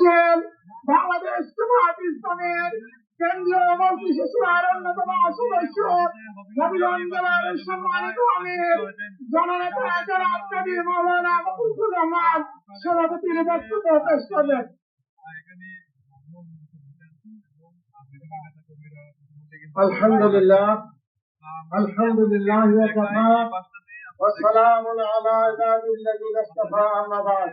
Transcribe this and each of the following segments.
باشد বাংলাদেশ اجتماع ইসলামের কেন্দ্রীয় মন্ত্রী শিশু আর অন্যতম الشهور قبل أن دلال الشمع لتعمير زمن تأجل النبي مولانا مقلت الأمان شربت لبس تشتبه الحمد لله الحمد لله وكفى وسلام على عباد الذين اصطفى أما بعد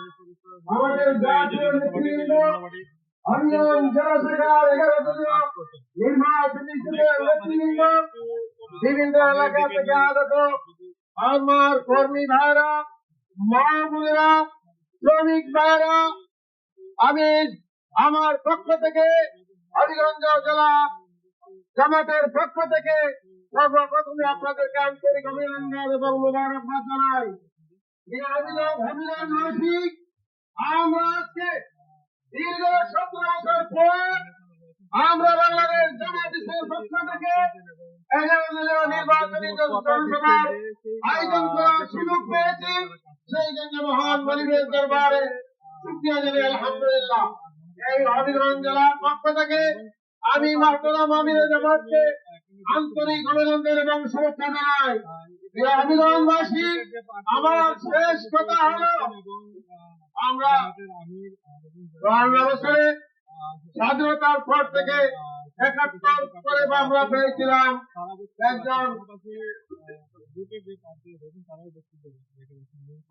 আমাদের জাতীয় নেতৃবৃন্দ নেতৃবৃন্দ, বিভিন্ন এলাকা থেকে আগত আমার কর্মী ভাইরা, মা শ্রমিক ভাইরা, আমি আমার পক্ষ থেকে হরিগঞ্জ জেলা জামাতের পক্ষ থেকে সর্বপ্রথমে আপনাদেরকে আন্তরিক অভিনন্দন এবং মুবারকবাদ জানাই। অভিনব অভিনব মাসিক আমরা আজকে দীর্ঘ সতেরো বছর পর আমরা বাংলাদেশ জামাত ইসলামের পক্ষ থেকে নির্বাচনী জনসভার আয়োজন করার সুযোগ পেয়েছি। সেই জন্য মহান মনিবের দরবারে শুক্রিয়া জানাই, আলহামদুলিল্লাহ। এই হবিগঞ্জ জেলার পক্ষ থেকে আমি মাহতরাম আমিরে জামাতকে আন্তরিক অভিনন্দন এবং শুভেচ্ছা জানাই। হবিগঞ্জবাসী আমার শেষ কথা হলো আমরা বছরে স্বাধীনতার পর থেকে একাত্তর করে আমরা পেয়েছিলাম একজন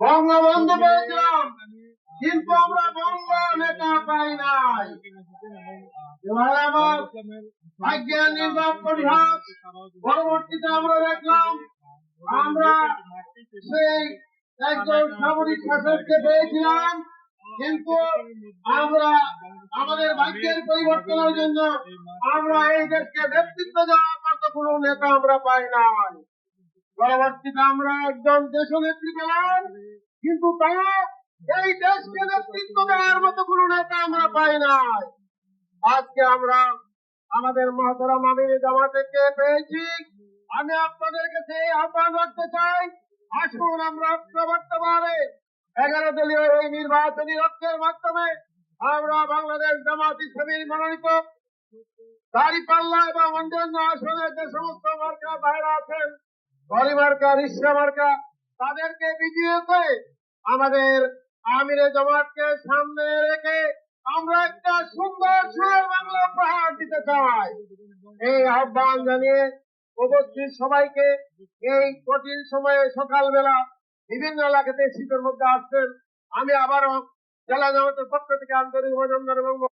বঙ্গবন্ধু পেয়েছিলাম, কিন্তু আমরা বঙ্গ নেতা পাই নাই। এবার আমার ভাগ্যের নির্বাক পরিহাস পরবর্তীতে আমরা দেখলাম আমরা সেই একজন সামরিক শাসককে পেয়েছিলাম কিন্তু আমরা আমাদের ভাগ্যের পরিবর্তনের জন্য আমরা এই দেশকে নেতৃত্ব দেওয়ার মতো কোন নেতা আমরা পাই নাই। পরবর্তীতে আমরা একজন দেশ নেত্রী পেলাম কিন্তু তা এই দেশকে নেতৃত্ব দেওয়ার মতো কোন নেতা আমরা পাই নাই। আজকে আমরা আমাদের মহাতরাম আমির জামাতেকে পেয়েছি। আমি আপনাদের কাছে আহ্বান রাখতে চাই, আসুন আমরা ঐক্যবদ্ধভাবে এগারো দলীয় এই নির্বাচনী ঐক্যের মাধ্যমে আমরা বাংলাদেশ জামাত ইসলামীর মনোনীত দাঁড়িপাল্লা এবং অন্যান্য আসনে যে সমস্ত মার্কা ভাইরা আছেন গরি মার্কা রিসা মার্কা, তাদেরকে বিজয়ী করে আমাদের আমিরে জামাতকে সামনে রেখে আমরা একটা সুন্দর সুরের বাংলা উপহার দিতে চাই। এই আহ্বান জানিয়ে উপস্থিত সবাইকে এই কঠিন সময়ে সকালবেলা বিভিন্ন এলাকাতে শীতের মধ্যে আসছেন। আমি আবারও জেলা জামাতের পক্ষ থেকে আন্তরিক অভিনন্দন এবং